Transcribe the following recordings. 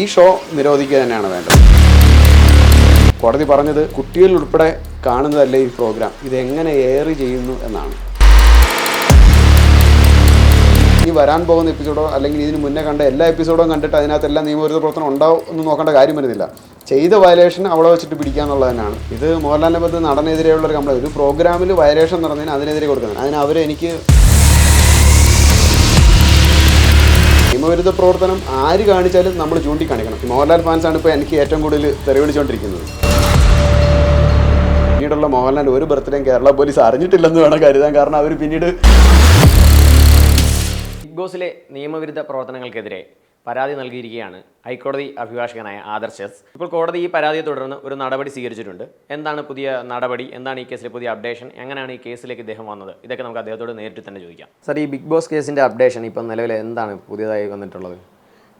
ഈ ഷോ നിരോധിക്കുക തന്നെയാണ് വേണ്ടത്. കോടതി പറഞ്ഞത് കുട്ടികളിൽ ഉൾപ്പെടെ കാണുന്നതല്ല ഈ പ്രോഗ്രാം. ഇത് എങ്ങനെ ഏറി ചെയ്യുന്നു എന്നാണ്. ഇനി വരാൻ പോകുന്ന എപ്പിസോഡോ അല്ലെങ്കിൽ ഇതിന് മുന്നേ കണ്ട എല്ലാ എപ്പിസോഡും കണ്ടിട്ട് അതിനകത്ത് എല്ലാ നിയമവിരുദ്ധ പ്രവർത്തനം ഉണ്ടാവും എന്ന് നോക്കേണ്ട കാര്യം വരുന്നില്ല. ചെയ്ത വയലേഷൻ അവളെ വെച്ചിട്ട് പിടിക്കുക എന്നുള്ളത് തന്നെയാണ്. ഇത് മോഹൻലാലിനെ പറ്റി നടനെതിരെയുള്ള ഒരു കംപ്ലൈന്റ് ഒരു പ്രോഗ്രാമിൽ വയലേഷൻ നടന്നതിന് അതിനെതിരെ കൊടുക്കുന്നത് അതിന് അവർ എനിക്ക് നിയമവിരുദ്ധ പ്രവർത്തനം ആര് കാണിച്ചാലും നമ്മൾ ചൂണ്ടിക്കാണിക്കണം. മോഹൻലാൽ ഫാൻസാണ് ഇപ്പോൾ എനിക്ക് ഏറ്റവും കൂടുതൽ തെറിവിളിച്ചുകൊണ്ടിരിക്കുന്നത് പിന്നീടുള്ള മോഹൻലാൽ ഒരു ബർത്ത്ഡേയും കേരള പോലീസ് അറിഞ്ഞിട്ടില്ലെന്ന് വേണം കരുതാൻ. കാരണം അവർ പിന്നീട് ബിഗ് ബോസിലെ നിയമവിരുദ്ധ പ്രവർത്തനങ്ങൾക്കെതിരെ പരാതി നൽകിയിരിക്കുകയാണ്. ഹൈക്കോടതി അഭിഭാഷകനായ ആദർശ് എസ്. ഇപ്പോൾ കോടതി ഈ പരാതിയെ തുടർന്ന് ഒരു നടപടി സ്വീകരിച്ചിട്ടുണ്ട്. എന്താണ് പുതിയ നടപടി? എന്താണ് ഈ കേസിലെ പുതിയ അപ്ഡേഷൻ എങ്ങനെയാണ് ഈ കേസിലേക്ക് ഇദ്ദേഹം വന്നത്? ഇതൊക്കെ നമുക്ക് അദ്ദേഹത്തോട് നേരിട്ട് തന്നെ ചോദിക്കാം. സർ ഈ ബിഗ് ബോസ് കേസിന്റെ അപ്ഡേഷൻ ഇപ്പം നിലവിൽ എന്താണ് പുതിയതായി വന്നിട്ടുള്ളത്?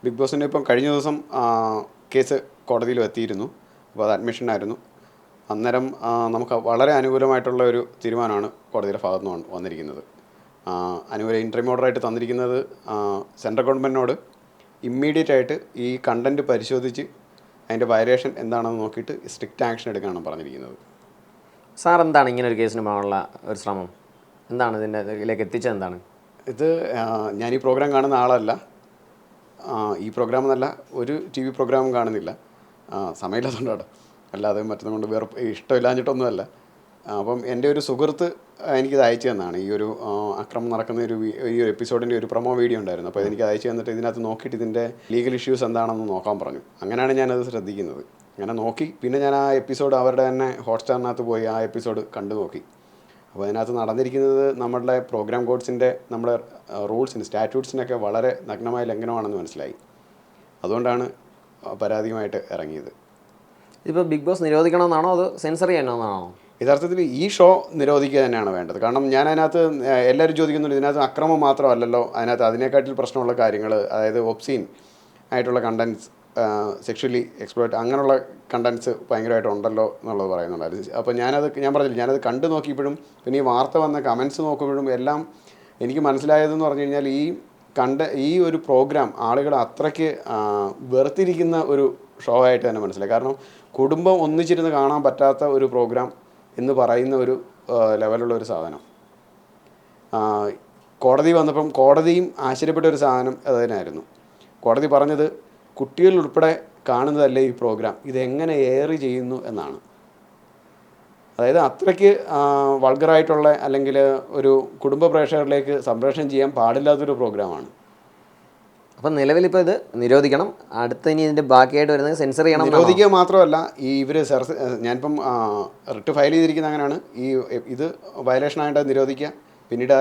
ബിഗ് ബോസിന്റെ ഇപ്പം കഴിഞ്ഞ ദിവസം കേസ് കോടതിയിൽ എത്തിയിരുന്നു. അപ്പോൾ അത് അഡ്മിഷനായിരുന്നു അന്നേരം നമുക്ക് വളരെ അനുകൂലമായിട്ടുള്ള ഒരു തീരുമാനമാണ് കോടതിയുടെ ഭാഗത്തുനിന്ന് വന്നിരിക്കുന്നത്. അനുകൂല ഇൻട്രീം ഓർഡറായിട്ട് തന്നിരിക്കുന്നത് സെൻട്രൽ ഗവൺമെന്റിനോട് ഇമ്മീഡിയറ്റ് ആയിട്ട് ഈ കണ്ടന്റ് പരിശോധിച്ച് അതിന്റെ വയലേഷൻ എന്താണെന്ന് നോക്കിയിട്ട് സ്ട്രിക്റ്റ് ആക്ഷൻ എടുക്കാനാണ് പറഞ്ഞിരിക്കുന്നത്. സാർ എന്താണ് ഇങ്ങനെ ഒരു കേസിന് പോകാനുള്ള ഒരു ശ്രമം? എന്താണ് ഇതിന്റെ ഇതിലേക്ക് എത്തിച്ചത് എന്താണ്? ഇത് ഞാൻ ഈ പ്രോഗ്രാം കാണുന്ന ആളല്ല. ഈ പ്രോഗ്രാം എന്നല്ല ഒരു ടി വി പ്രോഗ്രാമും കാണുന്നില്ല. സമയമില്ലാത്തതുകൊണ്ടാണ്. അല്ലാതെ മറ്റൊന്നും കൊണ്ട് വേറെ ഇഷ്ടമില്ലാഞ്ഞിട്ടൊന്നുമല്ല. അപ്പം എന്റെ ഒരു സുഹൃത്ത് എനിക്കിത് അയച്ചു തന്നാണ്. ഈ ഒരു അക്രമം നടക്കുന്ന ഒരു ഈ ഒരു എപ്പിസോഡിന്റെ ഒരു പ്രൊമോ വീഡിയോ ഉണ്ടായിരുന്നു. അപ്പോൾ എനിക്ക് അയച്ചു തന്നിട്ട് ഇതിനകത്ത് നോക്കിയിട്ട് ഇതിന്റെ ലീഗൽ ഇഷ്യൂസ് എന്താണെന്ന് നോക്കാൻ പറഞ്ഞു. അങ്ങനെയാണ് ഞാനത് ശ്രദ്ധിക്കുന്നത്. അങ്ങനെ നോക്കി. പിന്നെ ഞാൻ ആ എപ്പിസോഡ് അവരുടെ തന്നെ ഹോട്ട്സ്റ്റാറിനകത്ത് പോയി ആ എപ്പിസോഡ് കണ്ടു നോക്കി. അപ്പോൾ അതിനകത്ത് നടന്നിരിക്കുന്നത് നമ്മുടെ പ്രോഗ്രാം കോഡ്സിന്റെ നമ്മുടെ റൂൾസിന് സ്റ്റാറ്റ്യൂട്ട്സിനൊക്കെ വളരെ നഗ്നമായ ലംഘനമാണെന്ന് മനസ്സിലായി. അതുകൊണ്ടാണ് പരാതിയുമായിട്ട് ഇറങ്ങിയത്. ഇതിപ്പോൾ ബിഗ് ബോസ് നിരോധിക്കണമെന്നാണോ? അത് സെൻസർ ചെയ്യണമെന്നാണോ യഥാർത്ഥത്തിൽ ഈ ഷോ നിരോധിക്കുക തന്നെയാണ് വേണ്ടത്. കാരണം ഞാൻ അതിനകത്ത് എല്ലാവരും ചോദിക്കുന്നുണ്ട് ഇതിനകത്ത് അക്രമം മാത്രമല്ലല്ലോ അതിനകത്ത് അതിനെക്കാട്ടിൽ പ്രശ്നമുള്ള കാര്യങ്ങൾ അതായത് ഒപ്സീൻ ആയിട്ടുള്ള കണ്ടൻസ് സെക്ഷലി എക്സ്പ്ലോയിറ്റ് അങ്ങനെയുള്ള കണ്ടൻസ് ഭയങ്കരമായിട്ട് ഉണ്ടല്ലോ എന്നുള്ളത് പറയുന്നുണ്ടായിരുന്നു അപ്പോൾ ഞാനത് ഞാൻ പറഞ്ഞില്ല ഞാനത് കണ്ടു നോക്കിയപ്പോഴും പിന്നെ ഈ വാർത്ത വന്ന കമൻസ് നോക്കുമ്പോഴും എല്ലാം എനിക്ക് മനസ്സിലായതെന്ന് പറഞ്ഞു കഴിഞ്ഞാൽ ഈ കണ്ട ഈ ഒരു പ്രോഗ്രാം ആളുകൾ അത്രയ്ക്ക് വെറുത്തിരിക്കുന്ന ഒരു ഷോ ആയിട്ട് തന്നെ മനസ്സിലായി. കാരണം കുടുംബം ഒന്നിച്ചിരുന്ന് കാണാൻ പറ്റാത്ത ഒരു പ്രോഗ്രാം എന്ന് പറയുന്ന ഒരു ലെവലുള്ള ഒരു സാധനം. കോടതി വന്നപ്പം കോടതിയും ആശ്ചര്യപ്പെട്ട ഒരു സാധനം അത് തന്നെയായിരുന്നു കോടതി പറഞ്ഞത് കുട്ടികളിലുൾപ്പെടെ കാണുന്നതല്ല ഈ പ്രോഗ്രാം ഇതെങ്ങനെ ഏറി ചെയ്യുന്നു എന്നാണ്. അതായത് അത്രയ്ക്ക് വൾഗറായിട്ടുള്ള അല്ലെങ്കിൽ ഒരു കുടുംബ പ്രേക്ഷകരിലേക്ക് സംപ്രേഷണം ചെയ്യാൻ പാടില്ലാത്തൊരു പ്രോഗ്രാമാണ് അപ്പം നിലവിലിപ്പോൾ ഇത് നിരോധിക്കണം. അടുത്ത ഇനി ഇതിന്റെ ബാക്കിയായിട്ട് വരുന്നത് സെൻസർ ചെയ്യണം നിരോധിക്കുക മാത്രമല്ല ഈ ഇവർ സെർസ് ഞാനിപ്പം റിട്ട് ഫയൽ ചെയ്തിരിക്കുന്ന അങ്ങനെയാണ്. ഈ ഇത് വയലേഷനായിട്ട് നിരോധിക്കുക. പിന്നീട്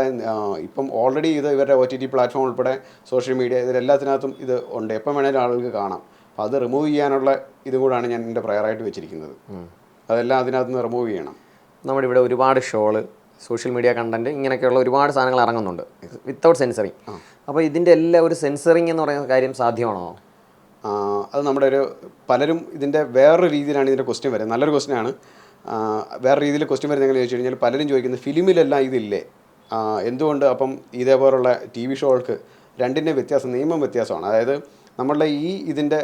ഇപ്പം ഓൾറെഡി ഇത് ഇവരുടെ ഒ ടി ടി പ്ലാറ്റ്ഫോം ഉൾപ്പെടെ സോഷ്യൽ മീഡിയ ഇതിലെല്ലാത്തിനകത്തും ഇത് ഉണ്ട്. എപ്പം വേണേലും ആളുകൾക്ക് കാണാം. അപ്പോൾ അത് റിമൂവ് ചെയ്യാനുള്ള ഇതും കൂടാണ് ഞാൻ എന്റെ പ്രയറായിട്ട് വെച്ചിരിക്കുന്നത്. അതെല്ലാം അതിനകത്ത് നിന്ന് റിമൂവ് ചെയ്യണം. നമ്മുടെ ഇവിടെ ഒരുപാട് ഷോൾ സോഷ്യൽ മീഡിയ കണ്ടന്റ് ഇങ്ങനെയൊക്കെയുള്ള ഒരുപാട് സാധനങ്ങൾ ഇറങ്ങുന്നുണ്ട്. വിത്തൗട്ട് സെൻസറിങ് അപ്പോൾ ഇതിന്റെ എല്ലാം ഒരു സെൻസറിങ് എന്ന് പറയുന്ന കാര്യം സാധ്യമാണോ? അത് നമ്മുടെ ഒരു പലരും ഇതിന്റെ വേറൊരു രീതിയിലാണ് ഇതിന്റെ ക്വസ്റ്റ്യൻ വരുന്നത്. നല്ലൊരു ക്വസ്റ്റ്യൻ ആണ്. വേറെ രീതിയിൽ ക്വസ്റ്റ്യൻ വരുന്നത് എങ്ങനെ ചോദിച്ചു കഴിഞ്ഞാൽ പലരും ചോദിക്കുന്നത് ഫിലിമിലെല്ലാം ഇതില്ലേ? എന്തുകൊണ്ട് അപ്പം ഇതേപോലുള്ള ടി വി ഷോകൾക്ക് രണ്ടിന്റെ വ്യത്യാസം നിയമം വ്യത്യാസമാണ്. അതായത് നമ്മളുടെ ഈ ഇതിന്റെ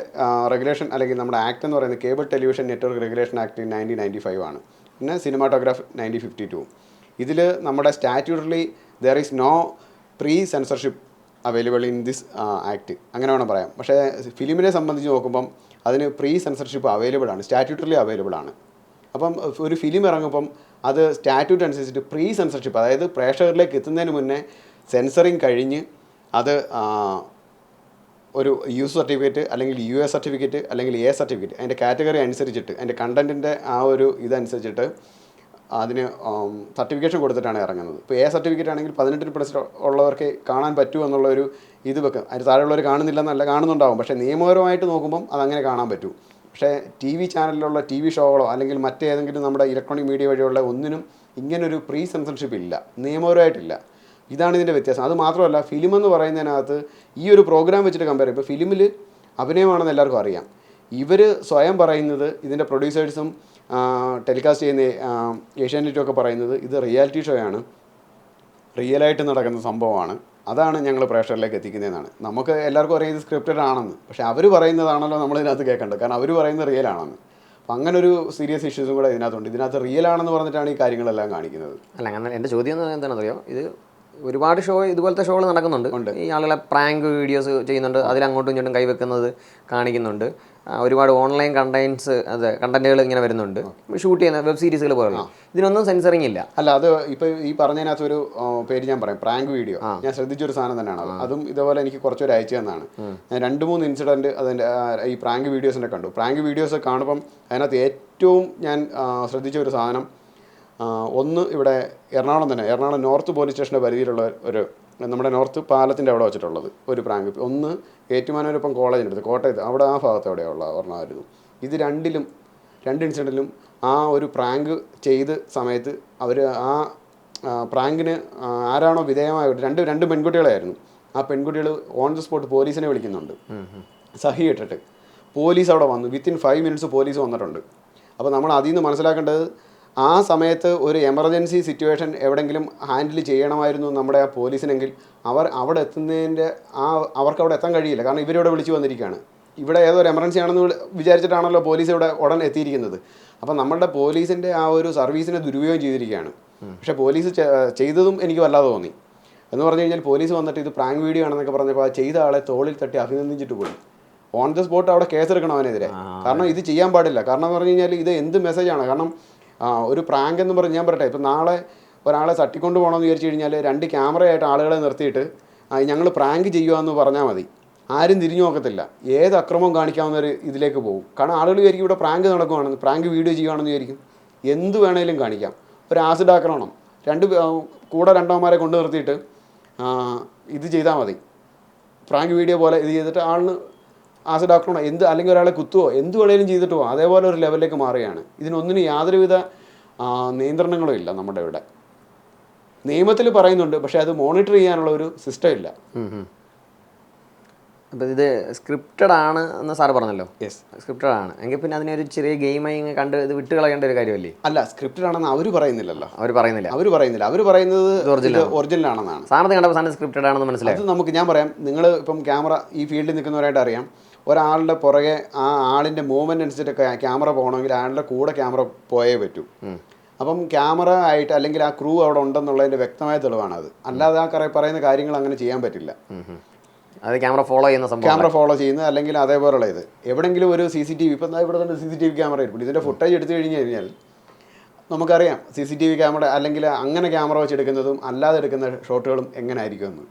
റെഗുലേഷൻ അല്ലെങ്കിൽ നമ്മുടെ ആക്ട് എന്ന് പറയുന്നത് cable television network regulation act nineteen ninety five ആണ്. പിന്നെ സിനിമാറ്റോഗ്രാഫ് നയന്റീൻ ഫിഫ്റ്റി ടു ഇതിൽ നമ്മുടെ statutorily there is no pre censorship available in this act അങ്ങനെ വേണം പറയാം. പക്ഷേ ഫിലിമിനെ സംബന്ധിച്ച് നോക്കുമ്പം അതിന് പ്രീ സെൻസർഷിപ്പ് അവൈലബിൾ ആണ്. സ്റ്റാറ്റ്യൂട്ടറിലി അവൈലബിൾ ആണ്. അപ്പം ഒരു ഫിലിം ഇറങ്ങുമ്പം അത് സ്റ്റാറ്റ്യൂട്ട് അനുസരിച്ചിട്ട് പ്രീ സെൻസർഷിപ്പ് അതായത് പ്രേക്ഷകരിലേക്ക് എത്തുന്നതിന് മുന്നേ സെൻസറിങ് കഴിഞ്ഞ് അത് ഒരു യു സർട്ടിഫിക്കറ്റ് അല്ലെങ്കിൽ യു എ സർട്ടിഫിക്കറ്റ് അല്ലെങ്കിൽ എ സർട്ടിഫിക്കറ്റ് അതിന്റെ കാറ്റഗറി അനുസരിച്ചിട്ട് അതിന്റെ കണ്ടന്റിന്റെ ആ ഒരു ഇതനുസരിച്ചിട്ട് അതിന് സർട്ടിഫിക്കേഷൻ കൊടുത്തിട്ടാണ് ഇറങ്ങുന്നത്. ഇപ്പോൾ എ സർട്ടിഫിക്കറ്റ് ആണെങ്കിൽ പതിനെട്ടിൽ പ്ലസ് ഉള്ളവർക്ക് കാണാൻ പറ്റൂ എന്നുള്ള ഒരു ഇത് വെക്കും. അതിന് താഴെയുള്ളവർ കാണുന്നില്ല എന്നല്ല കാണുന്നുണ്ടാവും. പക്ഷേ നിയമപരമായിട്ട് നോക്കുമ്പം അതങ്ങനെ കാണാൻ പറ്റൂ. പക്ഷേ ടി വി ചാനലിലുള്ള ടി വി ഷോകളോ അല്ലെങ്കിൽ മറ്റേതെങ്കിലും നമ്മുടെ ഇലക്ട്രോണിക് മീഡിയ വഴിയുള്ള ഒന്നിനും ഇങ്ങനൊരു പ്രീ സെൻസർഷിപ്പ് ഇല്ല. നിയമപരമായിട്ടില്ല. ഇതാണ് ഇതിന്റെ വ്യത്യാസം. അത് മാത്രമല്ല ഫിലിം എന്ന് പറയുന്നതിനകത്ത് ഈ ഒരു പ്രോഗ്രാം വെച്ചിട്ട് കമ്പയർ ഇപ്പോൾ ഫിലിമിൽ അഭിനയമാണെന്ന് എല്ലാവർക്കും അറിയാം. ഇവർ സ്വയം പറയുന്നത് ഇതിന്റെ പ്രൊഡ്യൂസേഴ്സും ടെലികാസ്റ്റ് ചെയ്യുന്ന ഏഷ്യാനെറ്റൊക്കെ പറയുന്നത് ഇത് റിയാലിറ്റി ഷോ ആണ്. റിയലായിട്ട് നടക്കുന്ന സംഭവമാണ്. അതാണ് ഞങ്ങൾ പ്രേക്ഷകരിലേക്ക് എത്തിക്കുന്നതെന്നാണ്. നമുക്ക് എല്ലാവർക്കും അറിയാം ഇത് സ്ക്രിപ്റ്റഡ് ആണെന്ന്. പക്ഷേ അവർ പറയുന്നതാണല്ലോ നമ്മൾ ഇതിനകത്ത് കേൾക്കേണ്ടത്. കാരണം അവർ പറയുന്നത് റിയൽ ആണെന്ന്. അപ്പം അങ്ങനെ ഒരു സീരിയസ് ഇഷ്യൂസും കൂടെ ഇതിനകത്തുണ്ട്. ഇതിനകത്ത് റിയൽ ആണെന്ന് പറഞ്ഞിട്ടാണ് ഈ കാര്യങ്ങളെല്ലാം കാണിക്കുന്നത്. അല്ല അങ്ങനെ എന്റെ ചോദ്യം എന്ന് പറയുന്നത് എന്താണെന്ന് അറിയോ ഇത് ഒരുപാട് ഷോ ഇതുപോലത്തെ ഷോകൾ നടക്കുന്നുണ്ട്. ഈ ആളുകളെ പ്രാങ്ക് വീഡിയോസ് ചെയ്യുന്നുണ്ട്. അതിലങ്ങോട്ടും ഇങ്ങോട്ടും കൈവെക്കുന്നത് കാണിക്കുന്നുണ്ട്. ഒരുപാട് ഓൺലൈൻ കണ്ടൻസ് അതെ കണ്ടന്റുകൾ ഇങ്ങനെ വരുന്നുണ്ട്. ഷൂട്ട് ചെയ്യുന്ന വെബ് സീരീസുകൾ പോലുള്ള. ഇതിനൊന്നും സെൻസറിങ് ഇല്ല. അല്ല അത് ഇപ്പൊ ഈ പറഞ്ഞതിനകത്ത് ഒരു പേര് ഞാൻ പറയാം. പ്രാങ്ക് വീഡിയോ ഞാൻ ശ്രദ്ധിച്ചൊരു സാധനം തന്നെയാണ് അതും. ഇതേപോലെ എനിക്ക് കുറച്ചൊരു അയച്ചു തന്നാണ്. ഞാൻ രണ്ട് മൂന്ന് ഇൻസിഡന്റ് അതിന്റെ ഈ പ്രാങ്ക് വീഡിയോസിന്റെ കണ്ടു. പ്രാങ്ക് വീഡിയോസ് കാണുമ്പം അതിനകത്ത് ഏറ്റവും ഞാൻ ശ്രദ്ധിച്ച ഒരു സാധനം ഒന്ന് ഇവിടെ എറണാകുളം തന്നെ. എറണാകുളം നോർത്ത് പോലീസ് സ്റ്റേഷന്റെ പരിധിയിലുള്ള ഒരു നമ്മുടെ നോർത്ത് പാലത്തിന്റെ അവിടെ വെച്ചിട്ടുള്ളത് ഒരു പ്രാങ്ക്. ഒന്ന് ഏറ്റുമാനൂരപ്പം കോളേജിന്റെ അടുത്ത് കോട്ടയത്ത് അവിടെ ആ ഭാഗത്ത് അവിടെയുള്ള ഒരെണ്ണമായിരുന്നു ഇത് രണ്ടിലും രണ്ട് ഇൻസിഡന്റിലും ആ ഒരു പ്രാങ്ക് ചെയ്ത് സമയത്ത് അവർ ആ പ്രാങ്കിന് ആരാണോ വിധേയമായ രണ്ട് രണ്ട് പെൺകുട്ടികളായിരുന്നു. ആ പെൺകുട്ടികൾ ഓൺ ദി സ്പോട്ട് പോലീസിനെ വിളിക്കുന്നുണ്ട്. സഹി ഇട്ടിട്ട്. പോലീസ് അവിടെ വന്നു. വിത്തിൻ ഫൈവ് മിനിറ്റ്സ് പോലീസ് വന്നിട്ടുണ്ട്. അപ്പോൾ നമ്മൾ അതിൽ നിന്ന് മനസ്സിലാക്കേണ്ടത് ആ സമയത്ത് ഒരു എമർജൻസി സിറ്റുവേഷൻ എവിടെങ്കിലും ഹാൻഡിൽ ചെയ്യണമായിരുന്നു നമ്മുടെ ആ പോലീസിനെങ്കിൽ അവർ അവിടെ എത്തുന്നതിന്റെ ആ അവർക്ക് അവിടെ എത്താൻ കഴിയില്ല. കാരണം ഇവരിവിടെ വിളിച്ചു വന്നിരിക്കുകയാണ്. ഇവിടെ ഏതോ ഒരു എമർജൻസി ആണെന്ന് വിചാരിച്ചിട്ടാണല്ലോ പോലീസ് ഇവിടെ ഉടൻ എത്തിയിരിക്കുന്നത്. അപ്പം നമ്മളുടെ പോലീസിന്റെ ആ ഒരു സർവീസിനെ ദുരുപയോഗം ചെയ്തിരിക്കുകയാണ്. പക്ഷെ പോലീസ് ചെയ്തതും എനിക്ക് വല്ലാതെ തോന്നി. എന്ന് പറഞ്ഞു കഴിഞ്ഞാൽ പോലീസ് വന്നിട്ട് ഇത് പ്രാങ്ക് വീഡിയോ ആണെന്നൊക്കെ പറഞ്ഞപ്പോൾ ആ ചെയ്ത ആളെ തോളിൽ തട്ടി അഭിനന്ദിച്ചിട്ട് പോയി. ഓൺ ദ സ്പോട്ട് അവിടെ കേസെടുക്കണം അവനെതിരെ. കാരണം ഇത് ചെയ്യാൻ പാടില്ല. കാരണം എന്ന് പറഞ്ഞു കഴിഞ്ഞാൽ ഇത് എന്ത് മെസ്സേജാണ് കാരണം ആ, ഒരു പ്രാങ്ക് എന്ന് പറഞ്ഞ് ഞാൻ പറയട്ടെ ഇപ്പം നാളെ ഒരാളെ തട്ടിക്കൊണ്ട് പോകണമെന്ന് വിചാരിച്ചു കഴിഞ്ഞാൽ രണ്ട് ക്യാമറയായിട്ട് ആളുകളെ നിർത്തിയിട്ട് ഞങ്ങൾ പ്രാങ്ക് ചെയ്യുക പറഞ്ഞാൽ മതി. ആരും തിരിഞ്ഞു നോക്കത്തില്ല. ഏത് അക്രമവും കാണിക്കാവുന്ന ഒരു ഇതിലേക്ക് പോകും. കാരണം ആളുകൾ വിചാരിക്കും ഇവിടെ പ്രാങ്ക് നടക്കുവാണെന്ന് പ്രാങ്ക് വീഡിയോ ചെയ്യുകയാണെന്ന് വിചാരിക്കും. എന്ത് വേണേലും കാണിക്കാം. ഒരു ആസിഡ് ആക്രമണം. രണ്ട് കൂടെ രണ്ടോമാരെ കൊണ്ട് നിർത്തിയിട്ട് ഇത് ചെയ്താൽ മതി. പ്രാങ്ക് വീഡിയോ പോലെ ഇത് ചെയ്തിട്ട് ആളിന് ആസിഡ് ആക്കണോ എന്ത് അല്ലെങ്കിൽ ഒരാളെ കുത്തുവോ എന്ത് വേണേലും ചെയ്തിട്ട് പോകാം അതേപോലെ ഒരു ലെവലിലേക്ക് മാറുകയാണ്. ഇതിനൊന്നിനും യാതൊരുവിധ നിയന്ത്രണങ്ങളും ഇല്ല നമ്മുടെ ഇവിടെ. നിയമത്തിൽ പറയുന്നുണ്ട് പക്ഷേ അത് മോണിറ്റർ ചെയ്യാനുള്ള ഒരു സിസ്റ്റം ഇല്ല. അപ്പോൾ ഇത് സ്ക്രിപ്റ്റഡ് ആണ് എന്ന് സാർ പറഞ്ഞല്ലോ? യെസ് സ്ക്രിപ്റ്റഡ് ആണ്. എങ്കിൽ പിന്നെ അതിനൊരു ചെറിയ ഗെയിമായി കണ്ട് ഇത് വിട്ട് കളയേണ്ട ഒരു കാര്യമല്ലേ? അല്ല സ്ക്രിപ്റ്റഡ് ആണെന്ന് അവർ പറയുന്നില്ലല്ലോ. അവർ പറയുന്നില്ല. അവർ പറയുന്നില്ല. അവർ പറയുന്നത് ഒറിജിനൽ ആണെന്നാണ്. സാറിന് കണ്ടപ്പോൾ സാറിന് സ്ക്രിപ്റ്റഡ് ആണെന്ന് മനസ്സിലായി. അത് നമുക്ക് ഞാൻ പറയാം. നിങ്ങൾ ഇപ്പം ക്യാമറ ഈ ഫീൽഡിൽ നിൽക്കുന്നവരായിട്ട് അറിയാം. ഒരാളുടെ പുറകെ ആ ആളിന്റെ മൂവ്മെന്റ് അനുസരിച്ചിട്ട് ക്യാമറ പോകണമെങ്കിൽ ആളുടെ കൂടെ ക്യാമറ പോയേ പറ്റൂ. അപ്പം ക്യാമറ ആയിട്ട് അല്ലെങ്കിൽ ആ ക്രൂ അവിടെ ഉണ്ടെന്നുള്ളതിന്റെ വ്യക്തമായ തെളിവാണത്. അല്ലാതെ ആ കറ- പറയുന്ന കാര്യങ്ങൾ അങ്ങനെ ചെയ്യാൻ പറ്റില്ല. അത് ക്യാമറ ഫോളോ ചെയ്യുന്ന സംഭവം ക്യാമറ ഫോളോ ചെയ്യുന്നത് അല്ലെങ്കിൽ അതേപോലെയുള്ള ഇത്. എവിടെങ്കിലും ഒരു സി സി ടി വി ഇപ്പം ഇവിടെ തന്നെ C C T V camera ഇരിക്കും ഇതിന്റെ ഫുട്ടേജ് എടുത്തു കഴിഞ്ഞ് കഴിഞ്ഞാൽ നമുക്കറിയാം C C T V camera അല്ലെങ്കിൽ അങ്ങനെ ക്യാമറ വെച്ച് എടുക്കുന്നതും അല്ലാതെ എടുക്കുന്ന ഷോട്ടുകളും എങ്ങനെ ആയിരിക്കും എന്ന്.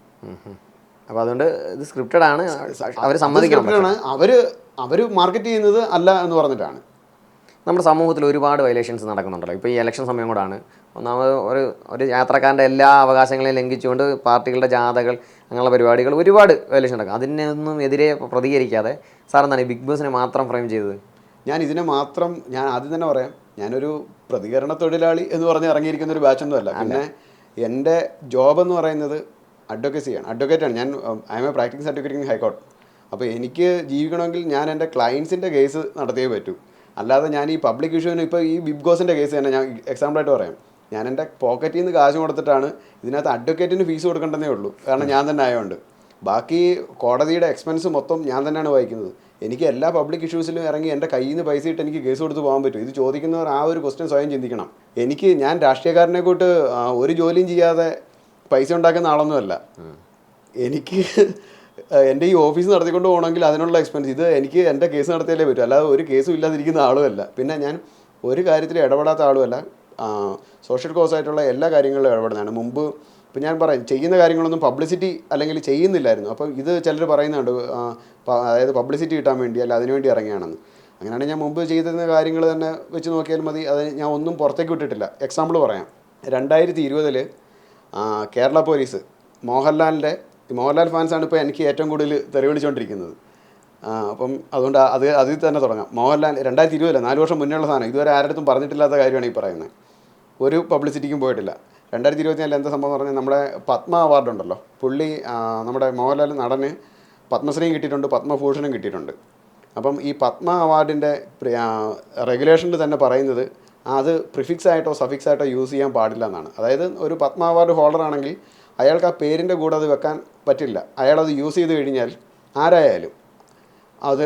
അപ്പോൾ അതുകൊണ്ട് ഇത് സ്ക്രിപ്റ്റഡ് ആണ്. അവർ സമ്മതിക്കണം അവർ അവർ മാർക്കറ്റ് ചെയ്യുന്നത് അല്ല എന്ന് പറഞ്ഞിട്ടാണ്. നമ്മുടെ സമൂഹത്തിൽ ഒരുപാട് വയലേഷൻസ് നടക്കുന്നുണ്ടല്ലോ. ഇപ്പോൾ ഈ ഇലക്ഷൻ സമയം കൂടാണ്. ഒന്നാമത് ഒരു ഒരു യാത്രക്കാരന്റെ എല്ലാ അവകാശങ്ങളെയും ലംഘിച്ചുകൊണ്ട് പാർട്ടികളുടെ ജാഥകൾ അങ്ങനെയുള്ള പരിപാടികൾ ഒരുപാട് വയലേഷൻ നടക്കും. അതിനൊന്നും എതിരെ പ്രതികരിക്കാതെ സാർ എന്താണ് ഈ ബിഗ് ബോസിനെ മാത്രം ഫ്രെയിം ചെയ്തത്? ഞാൻ ഇതിനെ മാത്രം ഞാൻ ആദ്യം തന്നെ പറയാം. ഞാനൊരു പ്രതികരണ തൊഴിലാളി എന്ന് പറഞ്ഞ് ഇറങ്ങിയിരിക്കുന്ന ഒരു ബാച്ചൊന്നും അല്ല. പിന്നെ എന്റെ ജോബ് എന്ന് പറയുന്നത് അഡ്വക്കേസിയാണ് അഡ്വക്കേറ്റാണ് ഞാൻ I am a practice certificate in high court അപ്പോൾ എനിക്ക് ജീവിക്കണമെങ്കിൽ ഞാൻ എന്റെ ക്ലയൻസിന്റെ കേസ് നടത്തിയേ പറ്റൂ. അല്ലാതെ ഞാൻ ഈ പബ്ലിക് ഇഷ്യൂവിന് ഇപ്പോൾ ഈ ബിഗ് ബോസിന്റെ കേസ് തന്നെ ഞാൻ എക്സാമ്പിളായിട്ട് പറയാം. ഞാൻ എന്റെ പോക്കറ്റിൽ നിന്ന് കാശ് കൊടുത്തിട്ടാണ് ഇതിനകത്ത് അഡ്വക്കേറ്റിന് ഫീസ് കൊടുക്കേണ്ടതേ ഉള്ളൂ. കാരണം ഞാൻ തന്നെ ആയതുകൊണ്ട് ബാക്കി കോടതിയുടെ എക്സ്പെൻസ് മൊത്തം ഞാൻ തന്നെയാണ് വഹിക്കുന്നത് എനിക്ക് എല്ലാ പബ്ലിക് ഇഷ്യൂസിലും ഇറങ്ങി എന്റെ കയ്യിൽ നിന്ന് പൈസ ഇട്ട് എനിക്ക് കേസ് കൊടുത്ത് പോകാൻ പറ്റും. ഇത് ചോദിക്കുന്നവർ ആ ഒരു ക്വസ്റ്റ്യൻ സ്വയം ചിന്തിക്കണം. എനിക്ക് ഞാൻ രാഷ്ട്രീയക്കാരനെ കൂട്ട് ഒരു ജോലിയും ചെയ്യാതെ പൈസ ഉണ്ടാക്കുന്ന ആളൊന്നുമല്ല എനിക്ക് എന്റെ ഈ ഓഫീസ് നടത്തിക്കൊണ്ട് പോകണമെങ്കിൽ അതിനുള്ള എക്സ്പെൻസ് ഇത് എനിക്ക് എന്റെ കേസ് നടത്തിയാലേ പറ്റൂ. അല്ലാതെ ഒരു കേസും ഇല്ലാതിരിക്കുന്ന ആളുമല്ല പിന്നെ ഞാൻ ഒരു കാര്യത്തിൽ ഇടപെടാത്ത ആളുമല്ല സോഷ്യൽ കോസ് ആയിട്ടുള്ള എല്ലാ കാര്യങ്ങളിലും ഇടപെടുന്നതാണ്. മുമ്പ് ഇപ്പം ഞാൻ പറയാം ചെയ്യുന്ന കാര്യങ്ങളൊന്നും പബ്ലിസിറ്റി അല്ലെങ്കിൽ ചെയ്യുന്നില്ലായിരുന്നു. അപ്പം ഇത് ചിലർ പറയുന്നുണ്ട് അതായത് പബ്ലിസിറ്റി കിട്ടാൻ വേണ്ടി അല്ല അതിനുവേണ്ടി ഇറങ്ങിയാണെന്ന് അങ്ങനെയാണെങ്കിൽ ഞാൻ മുമ്പ് ചെയ്തിരുന്ന കാര്യങ്ങൾ തന്നെ വെച്ച് നോക്കിയാൽ മതി. അത് ഞാൻ ഒന്നും പുറത്തേക്ക് വിട്ടിട്ടില്ല. എക്സാമ്പിൾ പറയാം. രണ്ടായിരത്തി ഇരുപതിൽ കേരള പോലീസ്. മോഹൻലാലിന്റെ മോഹൻലാൽ ഫാൻസാണ് ഇപ്പോൾ എനിക്ക് ഏറ്റവും കൂടുതൽ തെറിവിളിച്ചുകൊണ്ടിരിക്കുന്നത് അപ്പം അതുകൊണ്ട് അത് അതിൽ തന്നെ തുടങ്ങാം. മോഹൻലാൽ രണ്ടായിരത്തി ഇരുപതില്ല നാല് വർഷം മുന്നേയുള്ള സാധനം. ഇതുവരെ ആരുടെ പറഞ്ഞിട്ടില്ലാത്ത കാര്യമാണ് ഈ പറയുന്നത്. ഒരു പബ്ലിസിറ്റിക്കും പോയിട്ടില്ല. രണ്ടായിരത്തി ഇരുപത്തിനാലിൽ എന്താ സംഭവം പറഞ്ഞാൽ നമ്മുടെ പത്മ അവാർഡ് ഉണ്ടല്ലോ. പുള്ളി നമ്മുടെ മോഹൻലാൽ നടന് പത്മശ്രീയും കിട്ടിയിട്ടുണ്ട് പത്മഭൂഷണും കിട്ടിയിട്ടുണ്ട്. അപ്പം ഈ പത്മ അവാർഡിന്റെ റെഗുലേഷനിൽ തന്നെ പറയുന്നത് അത് പ്രിഫിക്സ് ആയിട്ടോ സഫിക്സ് ആയിട്ടോ യൂസ് ചെയ്യാൻ പാടില്ല എന്നാണ്. അതായത് ഒരു പത്മ അവാർഡ് ഹോൾഡർ ആണെങ്കിൽ അയാൾക്ക് ആ പേരിന്റെ കൂടെ അത് വെക്കാൻ പറ്റില്ല. അയാളത് യൂസ് ചെയ്ത് കഴിഞ്ഞാൽ ആരായാലും അത്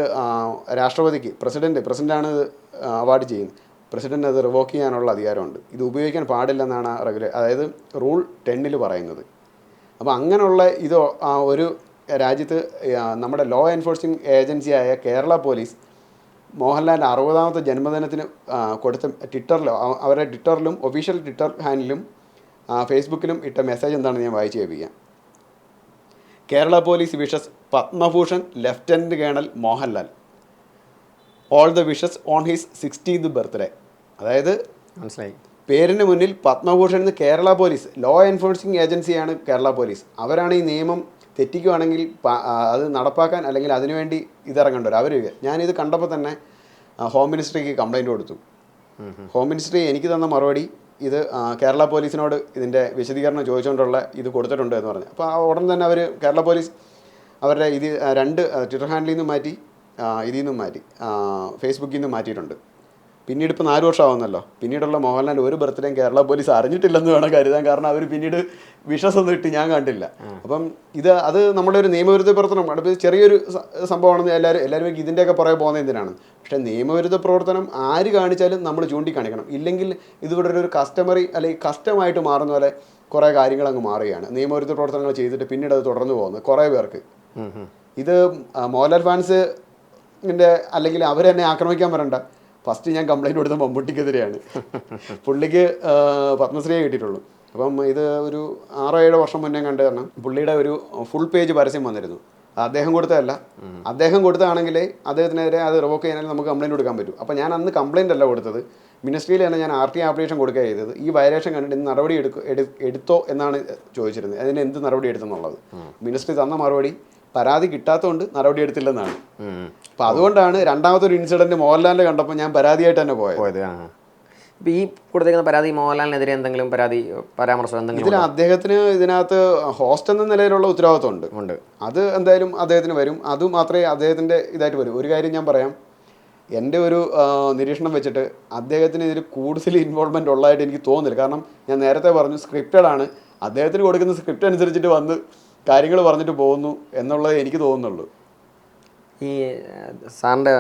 രാഷ്ട്രപതിക്ക് പ്രസിഡന്റ് പ്രസിഡന്റാണ് അവാർഡ് ചെയ്യുന്നത്. പ്രസിഡന്റ് അത് റിവോക്ക് ചെയ്യാനുള്ള അധികാരമുണ്ട്. ഇത് ഉപയോഗിക്കാൻ പാടില്ലെന്നാണ് റെഗുലേ അതായത് റൂൾ ടെന്നിൽ പറയുന്നത്. അപ്പോൾ അങ്ങനെയുള്ള ഇത് ഒരു രാജ്യത്ത് നമ്മുടെ ലോ എൻഫോഴ്സിങ് ഏജൻസിയായ കേരള പോലീസ് മോഹൻലാലിന്റെ അറുപതാമത്തെ ജന്മദിനത്തിന് കൊടുത്ത ട്വിറ്ററിലും അവ- അവരുടെ ട്വിറ്ററിലും ഒഫീഷ്യൽ ട്വിറ്റർ ഹാൻഡിലും ഫേസ്ബുക്കിലും ഇട്ട മെസ്സേജ് എന്താണെന്ന് ഞാൻ വായിച്ചു കേൾപ്പിക്കാം. Kerala police wishes Padma Bhushan lieutenant colonel Mohanlal. All the wishes on his sixtieth birthday അതായത് മനസ്സിലായി. പേരിന് മുന്നിൽ പത്മഭൂഷൺ എന്ന് കേരള പോലീസ് ലോ എൻഫോഴ്സിംഗ് ഏജൻസിയാണ് കേരള പോലീസ്. അവരാണ് ഈ നിയമം തെറ്റിക്കുവാണെങ്കിൽ അത് നടപ്പാക്കാൻ അല്ലെങ്കിൽ അതിനുവേണ്ടി ഇതിറങ്ങേണ്ടവർ അവർ ഞാനിത് കണ്ടപ്പോൾ തന്നെ ഹോം മിനിസ്ട്രിക്ക് കംപ്ലൈന്റ് കൊടുത്തു. ഹോം മിനിസ്ട്രി എനിക്ക് തന്ന മറുപടി ഇത് കേരള പോലീസിനോട് ഇതിന്റെ വിശദീകരണം ചോദിച്ചുകൊണ്ടുള്ള ഇത് കൊടുത്തിട്ടുണ്ട് എന്ന് പറഞ്ഞു. അപ്പോൾ ആ ഉടൻ തന്നെ അവർ കേരള പോലീസ് അവരുടെ ഇത് രണ്ട് ട്വിറ്റർ ഹാൻഡിൽ നിന്നും മാറ്റി ഇതിൽ നിന്നും മാറ്റി ഫേസ്ബുക്കിൽ നിന്നും മാറ്റിയിട്ടുണ്ട്. പിന്നീട് ഇപ്പോൾ നാല് വർഷമാവുന്നല്ലോ. പിന്നീടുള്ള മോഹൻലാൽ ഒരു ബർത്ത്ഡേയും കേരള പോലീസ് അറിഞ്ഞിട്ടില്ലെന്ന് വേണം കരുതാൻ. കാരണം അവർ പിന്നീട് വിഷസ് ഒന്നും ഇട്ട് ഞാൻ കണ്ടില്ല. അപ്പം ഇത് അത് നമ്മുടെ ഒരു നിയമവിരുദ്ധ പ്രവർത്തനം. അടുപ്പ് ചെറിയൊരു സംഭവമാണെന്ന് എല്ലാവരും എല്ലാവരും ഇതിന്റെയൊക്കെ പുറകെ പോകുന്ന എന്തിനാണ്? പക്ഷേ നിയമവിരുദ്ധ പ്രവർത്തനം ആര് കാണിച്ചാലും നമ്മൾ ചൂണ്ടിക്കാണിക്കണം. ഇല്ലെങ്കിൽ ഇതിവിടെ ഒരു കസ്റ്റമറി അല്ലെങ്കിൽ കസ്റ്റമായിട്ട് മാറുന്ന പോലെ കുറേ കാര്യങ്ങൾ അങ്ങ് മാറുകയാണ്. നിയമവിരുദ്ധ പ്രവർത്തനങ്ങൾ ചെയ്തിട്ട് പിന്നീട് അത് തുടർന്ന് പോകുന്നത് കുറേ പേർക്ക്. ഇത് മോഹൻലാൽ ഫാൻസ് അല്ലെങ്കിൽ അവരെന്നെ ആക്രമിക്കാൻ വരണ്ട. ഫസ്റ്റ് ഞാൻ കംപ്ലൈന്റ് കൊടുത്ത മമ്മൂട്ടിക്കെതിരെയാണ്. പുള്ളിക്ക് പത്മശ്രീയെ കിട്ടിയിട്ടുള്ളൂ. അപ്പം ഇത് ഒരു ആറോ ഏഴോ വർഷം മുന്നേ കണ്ടു കാരണം പുള്ളിയുടെ ഒരു ഫുൾ പേജ് പരസ്യം വന്നിരുന്നു. അത് അദ്ദേഹം കൊടുത്തതല്ല. അദ്ദേഹം കൊടുത്തതാണെങ്കിൽ അദ്ദേഹത്തിനെതിരെ അത് റിവോക്ക് ചെയ്യാൻ നമുക്ക് കംപ്ലൈന്റ് കൊടുക്കാൻ പറ്റും. അപ്പോൾ ഞാൻ അന്ന് കംപ്ലൈന്റ് അല്ല കൊടുത്തത്. മിനിസ്ട്രിയിൽ തന്നെ ഞാൻ ആർ ടി ആപ്ലിക്കേഷൻ കൊടുക്കുക ചെയ്തത്. ഈ വയലേഷൻ കണ്ടിട്ട് നടപടി എടുക്കും എടു- എടുത്തോ എന്നാണ് ചോദിച്ചിരുന്നത്. അതിന് എന്ത് നടപടി എടുത്തെന്നുള്ളത്. മിനിസ്ട്രി തന്ന മറുപടി പരാതി കിട്ടാത്തതുകൊണ്ട് നടപടി എടുത്തില്ലെന്നാണ്. അപ്പൊ അതുകൊണ്ടാണ് രണ്ടാമത്തെ ഒരു ഇൻസിഡന്റ് മോഹൻലാലിനെ കണ്ടപ്പോൾ ഞാൻ പരാതിയായിട്ട് തന്നെ പോയത്. ഇപ്പം ഈ കൊടുത്തേക്കുന്ന പരാതി മോഹൻലാലിനെതിരെ എന്തെങ്കിലും പരാതി പരാമർശം എന്തെങ്കിലും ഇതിൽ അദ്ദേഹത്തിന് ഇതിനകത്ത് ഹോസ്റ്റ് എന്ന നിലയിലുള്ള ഉത്തരവാദിത്വം ഉണ്ട്. ഉണ്ട് അത് എന്തായാലും അദ്ദേഹത്തിന് വരും. അത് മാത്രമേ അദ്ദേഹത്തിന്റെ ഇതായിട്ട് വരും. ഒരു കാര്യം ഞാൻ പറയാം. എന്റെ ഒരു നിരീക്ഷണം വെച്ചിട്ട് അദ്ദേഹത്തിന് ഇതിൽ കൂടുതൽ ഇൻവോൾവ്മെന്റ് ഉള്ളതായിട്ട് എനിക്ക് തോന്നുന്നില്ല. കാരണം ഞാൻ നേരത്തെ പറഞ്ഞു സ്ക്രിപ്റ്റഡ് ആണ്. അദ്ദേഹത്തിന് കൊടുക്കുന്ന സ്ക്രിപ്റ്റ് അനുസരിച്ചിട്ട് വന്ന് കാര്യങ്ങൾ പറഞ്ഞിട്ട് പോകുന്നു എന്നുള്ളത് എനിക്ക് തോന്നുന്നുള്ളൂ. ഈ സാറിന്റെ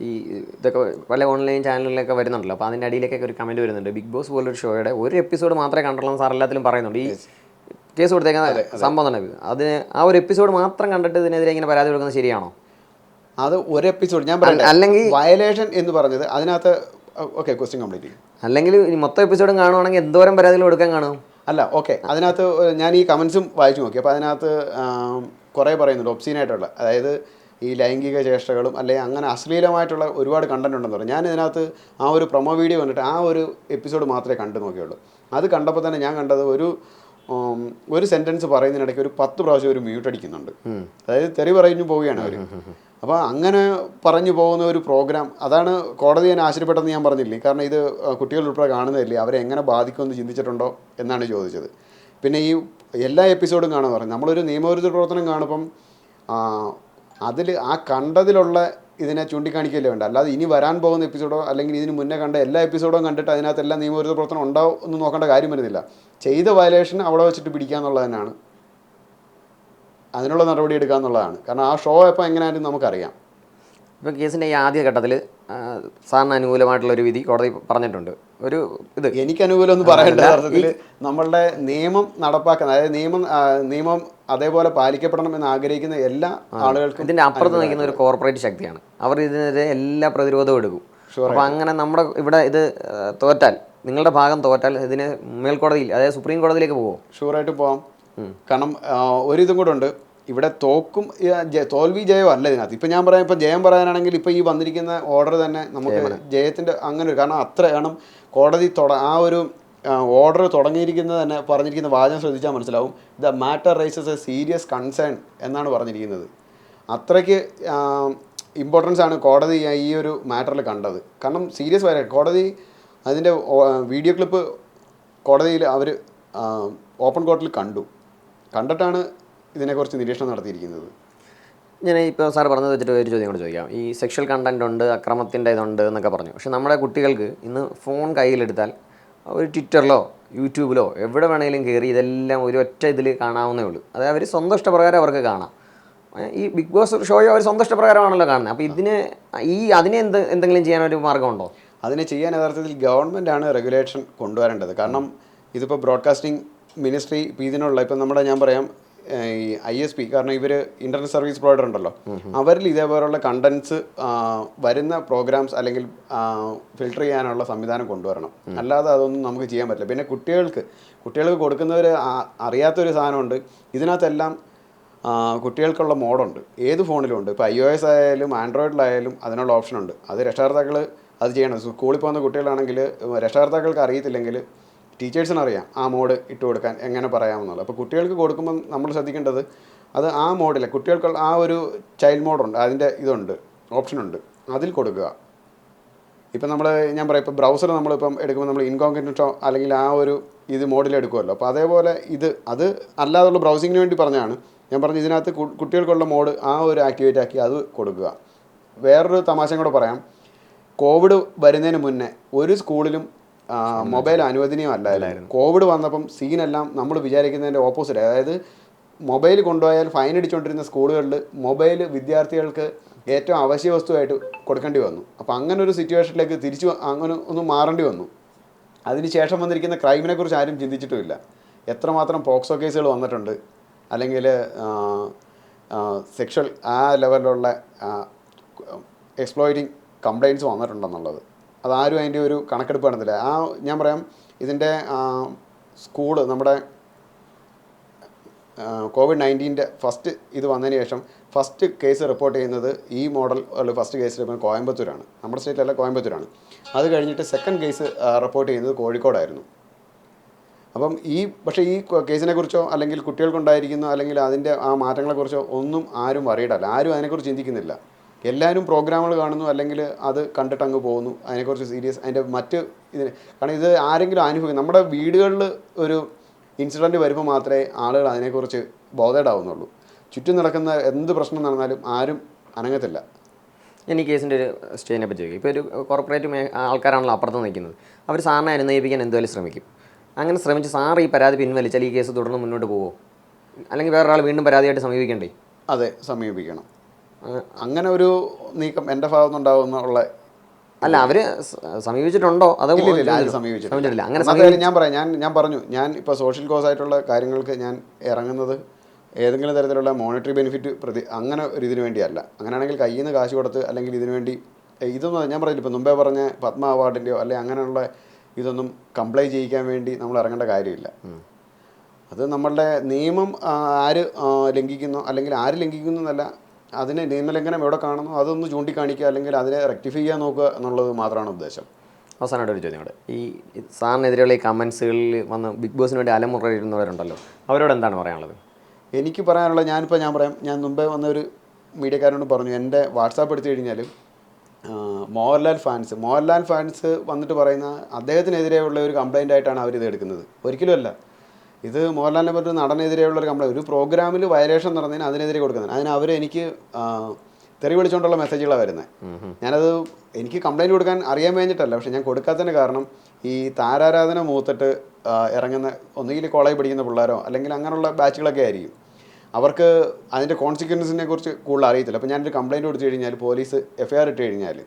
ഈ ഇതൊക്കെ പല ഓൺലൈൻ ചാനലിലൊക്കെ വരുന്നുണ്ടല്ലോ. അപ്പോൾ അതിന്റെ അടിയിലേക്കൊക്കെ ഒരു കമന്റ് വരുന്നുണ്ട്. ബിഗ് ബോസ് പോലൊരു ഷോയുടെ ഒരു എപ്പിസോഡ് മാത്രമേ കണ്ടുള്ളൂ സാർ എല്ലാത്തിലും പറയുന്നുണ്ട്. ഈ കേസ് കൊടുത്തേക്കുന്ന സംഭവം തന്നെ അതിന് ആ ഒരു എപ്പിസോഡ് മാത്രം കണ്ടിട്ട് ഇതിനെതിരെ ഇങ്ങനെ പരാതി കൊടുക്കുന്നത് ശരിയാണോ? അത് ഒരു എപ്പിസോഡ് ഞാൻ പറഞ്ഞു അല്ലെങ്കിൽ വയലേഷൻ എന്ന് പറഞ്ഞത് അതിനകത്ത് ഓക്കെ ക്വസ്റ്റ്യൻ കംപ്ലീറ്റ് ചെയ്യും. അല്ലെങ്കിൽ മൊത്തം എപ്പിസോഡും കാണുവാണെങ്കിൽ എന്തോരം പരാതികൾ കൊടുക്കാൻ കാണും? അല്ല ഓക്കെ അതിനകത്ത് ഞാൻ ഈ കമൻസും വായിച്ചു നോക്കി. അപ്പോൾ അതിനകത്ത് കുറേ പറയുന്നുണ്ട് ഒബ്സീനായിട്ടുള്ള അതായത് ഈ ലൈംഗിക ചേഷ്ടകളും അല്ലെങ്കിൽ അങ്ങനെ അശ്ലീലമായിട്ടുള്ള ഒരുപാട് കണ്ടന്റ് ഉണ്ടെന്ന് പറഞ്ഞു. ഞാൻ ഇതിനകത്ത് ആ ഒരു പ്രൊമോ വീഡിയോ കണ്ടിട്ട് ആ ഒരു എപ്പിസോഡ് മാത്രമേ കണ്ടു നോക്കിയുള്ളൂ. അത് കണ്ടപ്പോൾ തന്നെ ഞാൻ കണ്ടത് ഒരു ഒരു സെന്റൻസ് പറയുന്നതിനിടയ്ക്ക് ഒരു പത്ത് പ്രാവശ്യം ഒരു മ്യൂട്ട് അടിക്കുന്നുണ്ട്. അതായത് തെറി പറഞ്ഞു പോവുകയാണ് അവർ അപ്പോൾ അങ്ങനെ പറഞ്ഞു പോകുന്ന ഒരു പ്രോഗ്രാം അതാണ് കോടതി ഞാൻ ആശ്ചര്യപ്പെട്ടെന്ന് ഞാൻ പറഞ്ഞില്ലേ? കാരണം ഇത് കുട്ടികൾ ഉൾപ്പെടെ കാണുന്നതല്ലേ? അവരെ എങ്ങനെ ബാധിക്കുമെന്ന് ചിന്തിച്ചിട്ടുണ്ടോ എന്നാണ് ചോദിച്ചത്. പിന്നെ ഈ എല്ലാ എപ്പിസോഡും കാണാൻ പറഞ്ഞു നമ്മളൊരു നിയമവിരുദ്ധ പ്രവർത്തനം കാണുമ്പം അതിൽ ആ കണ്ടതിലുള്ള ഇതിനെ ചൂണ്ടിക്കാണിക്കുകയല്ലേ വേണ്ട അല്ലാതെ ഇനി വരാൻ പോകുന്ന എപ്പിസോഡോ അല്ലെങ്കിൽ ഇതിന് മുന്നേ കണ്ട എല്ലാ എപ്പിസോഡോ കണ്ടിട്ട് അതിനകത്ത് എല്ലാ നിയമവിരുദ്ധ പ്രവർത്തനം ഉണ്ടാവും എന്ന് നോക്കേണ്ട കാര്യം വരുന്നില്ല. ചെയ്ത വയലേഷൻ അവിടെ വെച്ചിട്ട് പിടിക്കുക എന്നുള്ളത് തന്നെയാണ്. അതിനുള്ള നടപടി എടുക്കുക എന്നുള്ളതാണ്. കാരണം ആ ഷോ എപ്പോൾ എങ്ങനെയായാലും നമുക്കറിയാം. ഇപ്പം കേസിന്റെ ഈ ആദ്യ ഘട്ടത്തിൽ സാറിന് അനുകൂലമായിട്ടുള്ള ഒരു വിധി കോടതി പറഞ്ഞിട്ടുണ്ട്. ഒരു ഇത്. എനിക്ക് അനുകൂലം എന്ന് പറയേണ്ട അർത്ഥത്തിൽ നമ്മളുടെ നിയമം നടപ്പാക്കുന്ന അതായത് നിയമം നിയമം അതേപോലെ പാലിക്കപ്പെടണം എന്ന് ആഗ്രഹിക്കുന്ന എല്ലാ ആളുകൾക്കും ഇതിന്റെ അപ്പുറത്ത് നിൽക്കുന്ന ഒരു കോർപ്പറേറ്റ് ശക്തിയാണ്. അവർ ഇതിനെതിരെ എല്ലാ പ്രതിരോധവും എടുക്കും. അപ്പോൾ അങ്ങനെ നമ്മുടെ ഇവിടെ ഇത് തോറ്റാൽ നിങ്ങളുടെ ഭാഗം തോറ്റാൽ ഇതിന് മേൽക്കോടതിയിൽ അതായത് സുപ്രീം കോടതിയിലേക്ക് പോകുമോ ഷുവറായിട്ട് പോകാം കാരണം ഒരു ഒരിതും കൂടെ ഉണ്ട്. ഇവിടെ തോക്കും തോൽവി ജയവും അല്ല ഇതിനകത്ത്. ഇപ്പം ഞാൻ പറയാം ഇപ്പം ജയം പറയാനാണെങ്കിൽ ഇപ്പം ഈ വന്നിരിക്കുന്ന ഓർഡർ തന്നെ നമുക്ക് ജയത്തിന്റെ അങ്ങനെ ഒരു കാരണം അത്ര കാരണം കോടതി തുട ആ ഒരു ഓർഡർ തുടങ്ങിയിരിക്കുന്നത് തന്നെ പറഞ്ഞിരിക്കുന്ന വാചകം ശ്രദ്ധിച്ചാൽ മനസ്സിലാവും. The matter raises a serious concern എന്നാണ് പറഞ്ഞിരിക്കുന്നത്. അത്രയ്ക്ക് ഇമ്പോർട്ടൻസ് ആണ് കോടതി ഈ ഒരു മാറ്ററിൽ കണ്ടത്. കാരണം സീരിയസ് വരെ കോടതി അതിന്റെ വീഡിയോ ക്ലിപ്പ് കോടതിയിൽ അവർ ഓപ്പൺ കോർട്ടിൽ കണ്ടു. കണ്ടിട്ടാണ് ഇതിനെക്കുറിച്ച് നിരീക്ഷണം നടത്തിയിരിക്കുന്നത്? ഞാൻ ഇപ്പോൾ സാർ പറഞ്ഞത് വെച്ചിട്ട് ഒരു ചോദ്യം കൂടെ ചോദിക്കാം. ഈ സെക്ഷൽ കണ്ടന്റ് ഉണ്ട് അക്രമത്തിന്റെ ഇതുണ്ട് എന്നൊക്കെ പറഞ്ഞു. പക്ഷേ നമ്മുടെ കുട്ടികൾക്ക് ഇന്ന് ഫോൺ കയ്യിലെടുത്താൽ ഒരു ട്വിറ്ററിലോ യൂട്യൂബിലോ എവിടെ വേണമെങ്കിലും കയറി ഇതെല്ലാം ഒരു ഒറ്റ ഇതിൽ കാണാവുന്നേ ഉള്ളൂ. അത് അവർ സ്വന്തം ഇഷ്ടപ്രകാരം അവർക്ക് കാണാം. ഈ ബിഗ് ബോസ് ഷോയോ അവർ സ്വന്തം ഇഷ്ടപ്രകാരമാണല്ലോ കാണുന്നത്. അപ്പോൾ ഇതിന് ഈ അതിനെ എന്ത് എന്തെങ്കിലും ചെയ്യാൻ ഒരു മാർഗമുണ്ടോ അതിനെ ചെയ്യാൻ യഥാർത്ഥത്തിൽ ഗവൺമെന്റ് ആണ് റെഗുലേഷൻ കൊണ്ടുവരേണ്ടത്. കാരണം ഇതിപ്പോൾ ബ്രോഡ്കാസ്റ്റിംഗ് മിനിസ്ട്രി ഇപ്പോൾ ഇതിനുള്ള ഇപ്പം നമ്മുടെ ഞാൻ പറയാം ഈ ഐ എസ് പി കാരണം ഇവർ ഇന്റർനെറ്റ് സർവീസ് പ്രൊവൈഡർ ഉണ്ടല്ലോ. അവരിൽ ഇതേപോലെയുള്ള കണ്ടൻസ് വരുന്ന പ്രോഗ്രാംസ് അല്ലെങ്കിൽ ഫിൽട്ടർ ചെയ്യാനുള്ള സംവിധാനം കൊണ്ടുവരണം. അല്ലാതെ അതൊന്നും നമുക്ക് ചെയ്യാൻ പറ്റില്ല. പിന്നെ കുട്ടികൾക്ക് കുട്ടികൾക്ക് കൊടുക്കുന്നവർ അറിയാത്തൊരു സാധനമുണ്ട്. ഇതിനകത്തെല്ലാം കുട്ടികൾക്കുള്ള മോഡുണ്ട്. ഏത് ഫോണിലും ഉണ്ട് ഇപ്പോൾ ഐ ഒ എസ് ആയാലും ആൻഡ്രോയിഡിലായാലും അതിനുള്ള ഓപ്ഷനുണ്ട് അത് രക്ഷകർത്താക്കൾ അത് ചെയ്യണം. സ്കൂളിൽ പോകുന്ന കുട്ടികളാണെങ്കിൽ രക്ഷകർത്താക്കൾക്ക് അറിയത്തില്ലെങ്കിൽ ടീച്ചേഴ്സിന് അറിയാം ആ മോഡ് ഇട്ട് കൊടുക്കാൻ എങ്ങനെ പറയാമെന്നുള്ളത്. അപ്പോൾ കുട്ടികൾക്ക് കൊടുക്കുമ്പോൾ നമ്മൾ ശ്രദ്ധിക്കേണ്ടത് അത് ആ മോഡിലെ കുട്ടികൾക്കുള്ള ആ ഒരു ചൈൽഡ് മോഡുണ്ട് അതിന്റെ ഇതുണ്ട് ഓപ്ഷനുണ്ട് അതിൽ കൊടുക്കുക. ഇപ്പം നമ്മൾ ഞാൻ പറയാം ഇപ്പോൾ ബ്രൗസർ നമ്മളിപ്പം എടുക്കുമ്പോൾ നമ്മൾ ഇൻകോഗ്നിറ്റോ അല്ലെങ്കിൽ ആ ഒരു ഇത് മോഡിൽ എടുക്കുമല്ലോ. അപ്പോൾ അതേപോലെ ഇത് അത് അല്ലാതുള്ള ബ്രൗസിങ്ങിന് വേണ്ടി പറഞ്ഞാണ് ഞാൻ പറഞ്ഞു ഇതിനകത്ത് കുട്ടികൾക്കുള്ള മോഡ് ആ ഒരു ആക്ടിവേറ്റ് ആക്കി അത് കൊടുക്കുക. വേറൊരു തമാശയും കൂടെ പറയാം. കോവിഡ് വരുന്നതിന് മുന്നേ ഒരു സ്കൂളിലും മൊബൈൽ അനുവദനീയമല്ലായിരുന്നു കോവിഡ് വന്നപ്പം സീനെല്ലാം നമ്മൾ വിചാരിക്കുന്നതിന്റെ ഓപ്പോസിറ്റ്. അതായത് മൊബൈൽ കൊണ്ടുപോയാൽ ഫൈൻ അടിച്ചുകൊണ്ടിരുന്ന സ്കൂളുകളിൽ മൊബൈൽ വിദ്യാർത്ഥികൾക്ക് ഏറ്റവും അവശ്യ വസ്തുവായിട്ട് കൊടുക്കേണ്ടി വന്നു. അപ്പോൾ അങ്ങനെ ഒരു സിറ്റുവേഷനിലേക്ക് തിരിച്ചു അങ്ങനെ ഒന്ന് മാറേണ്ടി വന്നു. അതിനുശേഷം വന്നിരിക്കുന്ന ക്രൈമിനെ കുറിച്ച് ആരും ചിന്തിച്ചിട്ടുമില്ല. എത്രമാത്രം പോക്സോ കേസുകൾ വന്നിട്ടുണ്ട്. അല്ലെങ്കിൽ സെക്ഷൽ ആ ലെവലിലുള്ള എക്സ്പ്ലോയിറ്റിംഗ് കംപ്ലയിന്റ്സ് വന്നിട്ടുണ്ടെന്നുള്ളത്. അതാരും അതിന്റെ ഒരു കണക്കെടുപ്പ് നടന്നില്ല ആ ഞാൻ പറയാം ഇതിന്റെ സ്കൂൾ നമ്മുടെ കോവിഡ് നയന്റീന്റെ ഫസ്റ്റ് ഇത് വന്നതിന് ശേഷം ഫസ്റ്റ് കേസ് റിപ്പോർട്ട് ചെയ്യുന്നത് ഈ മോഡൽ ഫസ്റ്റ് കേസ് റിപ്പോർട്ട് കോയമ്പത്തൂരാണ്. നമ്മുടെ സ്റ്റേറ്റിലല്ല കോയമ്പത്തൂരാണ്. അത് കഴിഞ്ഞിട്ട് സെക്കൻഡ് കേസ് റിപ്പോർട്ട് ചെയ്യുന്നത് കോഴിക്കോടായിരുന്നു. അപ്പം ഈ പക്ഷേ ഈ കേസിനെ കുറിച്ചോ അല്ലെങ്കിൽ കുട്ടികൾക്കുണ്ടായിരിക്കുന്ന അല്ലെങ്കിൽ അതിന്റെ ആ മാറ്റങ്ങളെക്കുറിച്ചോ ഒന്നും ആരും അറിയിടല്ല. ആരും അതിനെക്കുറിച്ച് ചിന്തിക്കുന്നില്ല. എല്ലാവരും പ്രോഗ്രാമുകൾ കാണുന്നു അല്ലെങ്കിൽ അത് കണ്ടിട്ട് അങ്ങ് പോകുന്നു. അതിനെക്കുറിച്ച് സീരിയസ് അതിന്റെ മറ്റ് ഇതിന് കാരണം ഇത് ആരെങ്കിലും അനുഭവിക്കും. നമ്മുടെ വീടുകളിൽ ഒരു ഇൻസിഡന്റ് വരുമ്പോൾ മാത്രമേ ആളുകൾ അതിനെക്കുറിച്ച് ബോധേഡാവുന്നുള്ളൂ ചുറ്റും നടക്കുന്ന എന്ത് പ്രശ്നം നടന്നാലും ആരും അനങ്ങത്തില്ല. ഞാൻ ഈ കേസിന്റെ ഒരു സ്റ്റേനെ പറ്റി ചോദിക്കും. ഇപ്പോൾ ഒരു കോർപ്പറേറ്റ് മേ ആൾക്കാരാണല്ലോ അപ്പുറത്ത് നിൽക്കുന്നത്. അവർ സാറിനെ അനുനയിപ്പിക്കാൻ എന്തുവരെ ശ്രമിക്കും. അങ്ങനെ ശ്രമിച്ച് സാർ ഈ പരാതി പിൻവലിച്ചാൽ ഈ കേസ് തുടർന്ന് മുന്നോട്ട് പോകുമോ അല്ലെങ്കിൽ വേറൊരാൾ വീണ്ടും പരാതിയായിട്ട് സമീപിക്കണ്ടേ? അതെ സമീപിക്കണം. അങ്ങനെ ഒരു നീക്കം എന്റെ ഭാഗത്തു നിന്നുണ്ടാവുന്നുള്ള അല്ല അവർ സമീപിച്ചിട്ടുണ്ടോ? അതോ സമീപിച്ചിട്ടില്ല. അങ്ങനെ ഞാൻ പറയാം. ഞാൻ ഞാൻ പറഞ്ഞു. ഞാൻ ഇപ്പോൾ സോഷ്യൽ കോസ് ആയിട്ടുള്ള കാര്യങ്ങൾക്ക് ഞാൻ ഇറങ്ങുന്നത് ഏതെങ്കിലും തരത്തിലുള്ള മോണിറ്ററി ബെനിഫിറ്റ് പ്രതി അങ്ങനെ ഒരു ഇതിനു വേണ്ടിയല്ല. അങ്ങനെയാണെങ്കിൽ കയ്യിൽ നിന്ന് കാശ് കൊടുത്ത് അല്ലെങ്കിൽ ഇതിനു വേണ്ടി ഇതൊന്നും ഞാൻ പറഞ്ഞില്ല ഇപ്പോൾ മുമ്പേ പറഞ്ഞ പത്മ അവാർഡിന്റെയോ അല്ലെങ്കിൽ അങ്ങനെയുള്ള ഇതൊന്നും കംപ്ലൈ ചെയ്യിക്കാൻ വേണ്ടി നമ്മൾ ഇറങ്ങേണ്ട കാര്യമില്ല. അത് നമ്മളുടെ നിയമം ആര് ലംഘിക്കുന്നു അല്ലെങ്കിൽ ആര് ലംഘിക്കുന്നു എന്നല്ല അതിനെ നിയമലംഘനം എവിടെ കാണുന്നു? അതൊന്ന് ചൂണ്ടിക്കാണിക്കുക അല്ലെങ്കിൽ അതിനെ റെക്ടിഫൈ ചെയ്യാൻ നോക്കുക എന്നുള്ളത് മാത്രമാണ് ഉദ്ദേശം. അവസാനമായിട്ട് ഒരു ചോദ്യം കൂടെ. ഈ സാറിനെതിരെയുള്ള ഈ കമൻസുകളിൽ വന്ന് ബിഗ് ബോസിന് വേണ്ടി അലമുറയിരുന്നവരുണ്ടല്ലോ. അവരോട് എന്താണ് പറയാനുള്ളത്? എനിക്ക് പറയാനുള്ളത് ഞാനിപ്പോൾ ഞാൻ പറയാം. ഞാൻ മുമ്പേ വന്ന ഒരു മീഡിയക്കാരനോട് പറഞ്ഞു. എന്റെ വാട്സാപ്പ് എടുത്തു കഴിഞ്ഞാൽ മോഹൻലാൽ ഫാൻസ് മോഹൻലാൽ ഫാൻസ് വന്നിട്ട് പറയുന്ന അദ്ദേഹത്തിനെതിരെയുള്ള ഒരു കംപ്ലൈന്റ് ആയിട്ടാണ് അവരിത് എടുക്കുന്നത്. ഒരിക്കലും അല്ല. ഇത് മോഹൻലാലിനെ പറ്റി നടനെതിരെയുള്ള ഒരു കംപ്ലൈന്റ് ഒരു പ്രോഗ്രാമിൽ വയലേഷൻ നടന്നതിന് അതിനെതിരെ കൊടുക്കുന്നത് അതിന് അവർ എനിക്ക് തെറി വിളിച്ചുകൊണ്ടുള്ള മെസ്സേജുകളാണ് വരുന്നത് ഞാനത് എനിക്ക് കംപ്ലൈന്റ് കൊടുക്കാൻ അറിയാൻ വേണ്ടിയിട്ടല്ല പക്ഷെ ഞാൻ കൊടുക്കാത്തതിന് കാരണം ഈ താരാരാധന മൂത്തിട്ട് ഇറങ്ങുന്ന ഒന്നുകിൽ കോളേജ് പഠിക്കുന്ന പിള്ളേരോ അല്ലെങ്കിൽ അങ്ങനെയുള്ള ബാച്ചുകളൊക്കെ ആയിരിക്കും. അവർക്ക് അതിന്റെ കോൺസിക്വൻസിനെ കുറിച്ച് കൂടുതൽ അറിയത്തില്ല. അപ്പോൾ ഞാനൊരു കംപ്ലൈന്റ് കൊടുത്തു കഴിഞ്ഞാൽ പോലീസ് എഫ് ഐ ആർ ഇട്ട് കഴിഞ്ഞാൽ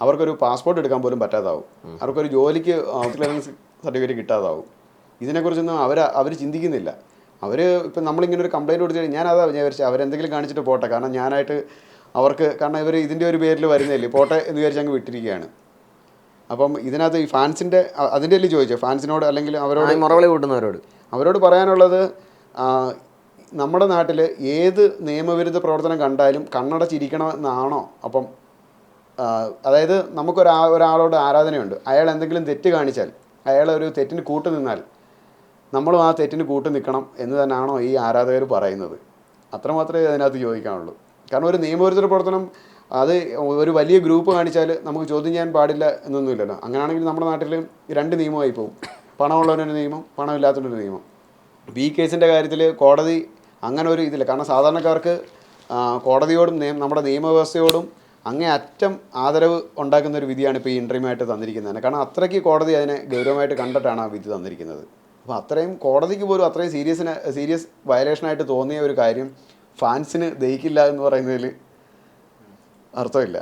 അവർക്കൊരു പാസ്പോർട്ട് എടുക്കാൻ പോലും പറ്റാതാവും. അവർക്കൊരു ജോലിക്ക് ക്ലിയറൻസ് സർട്ടിഫിക്കറ്റ് കിട്ടാതാവും. ഇതിനെക്കുറിച്ചൊന്നും അവർ അവർ ചിന്തിക്കുന്നില്ല. അവർ ഇപ്പം നമ്മളിങ്ങനെ ഒരു കംപ്ലയിന്റ് കൊടുത്തു കഴിഞ്ഞാൽ ഞാൻ അതാ വിചാരിച്ചത് അവരെന്തെങ്കിലും കാണിച്ചിട്ട് പോട്ടെ. കാരണം ഞാനായിട്ട് അവർക്ക് കാരണം ഇവർ ഇതിന്റെ ഒരു പേരിൽ വരുന്നില്ലേ പോട്ടെ എന്ന് വിചാരിച്ച് അങ്ങ് വിട്ടിരിക്കുകയാണ്. അപ്പം ഇതിനകത്ത് ഈ ഫാൻസിന്റെ അതിന്റെ അല്ലേ ചോദിച്ചോ? ഫാൻസിനോട് അല്ലെങ്കിൽ അവരോട് മുറവിളി കൂട്ടുന്നവരോട്. അവരോട് പറയാനുള്ളത് നമ്മുടെ നാട്ടിൽ ഏത് നിയമവിരുദ്ധ പ്രവർത്തനം കണ്ടാലും കണ്ണടച്ചിരിക്കണമെന്നാണോ? അപ്പം അതായത് നമുക്കൊരാ ഒരാളോട് ആരാധനയുണ്ട്. അയാൾ എന്തെങ്കിലും തെറ്റ് കാണിച്ചാൽ അയാൾ ഒരു തെറ്റിന് കൂട്ടു നിന്നാൽ നമ്മളും ആ തെറ്റിന് കൂട്ടു നിൽക്കണം എന്ന് തന്നെയാണോ ഈ ആരാധകർ പറയുന്നത്. അത്രമാത്രമേ അതിനകത്ത് ചോദിക്കാനുള്ളൂ. കാരണം ഒരു നിയമവിരുദ്ധ പ്രവർത്തനം അത് ഒരു വലിയ ഗ്രൂപ്പ് കാണിച്ചാൽ നമുക്ക് ചോദ്യം ചെയ്യാൻ പാടില്ല എന്നൊന്നുമില്ലല്ലോ. അങ്ങനെയാണെങ്കിൽ നമ്മുടെ നാട്ടിൽ രണ്ട് നിയമമായി പോകും. പണമുള്ളവനൊരു നിയമം പണമില്ലാത്തവനൊരു നിയമം. ബി കേസിന്റെ കാര്യത്തിൽ കോടതി അങ്ങനെ ഒരു ഇതില്ല. കാരണം സാധാരണക്കാർക്ക് കോടതിയോടും നമ്മുടെ നിയമവ്യവസ്ഥയോടും അങ്ങേ അറ്റം ആദരവ് ഉണ്ടാക്കുന്ന ഒരു വിധിയാണ് ഇപ്പോൾ ഈ ഇൻട്രീമായിട്ട് തന്നിരിക്കുന്നത്. കാരണം അത്രയ്ക്ക് കോടതി അതിനെ ഗൗരവമായിട്ട് കണ്ടിട്ടാണ് ആ വിധി തന്നിരിക്കുന്നത്. അപ്പോൾ അത്രയും കോടതിക്ക് പോലും അത്രയും സീരിയസിന് സീരിയസ് വയലേഷനായിട്ട് തോന്നിയ ഒരു കാര്യം ഫാൻസിന് ദഹിക്കില്ല എന്ന് പറയുന്നതിൽ അർത്ഥമില്ല.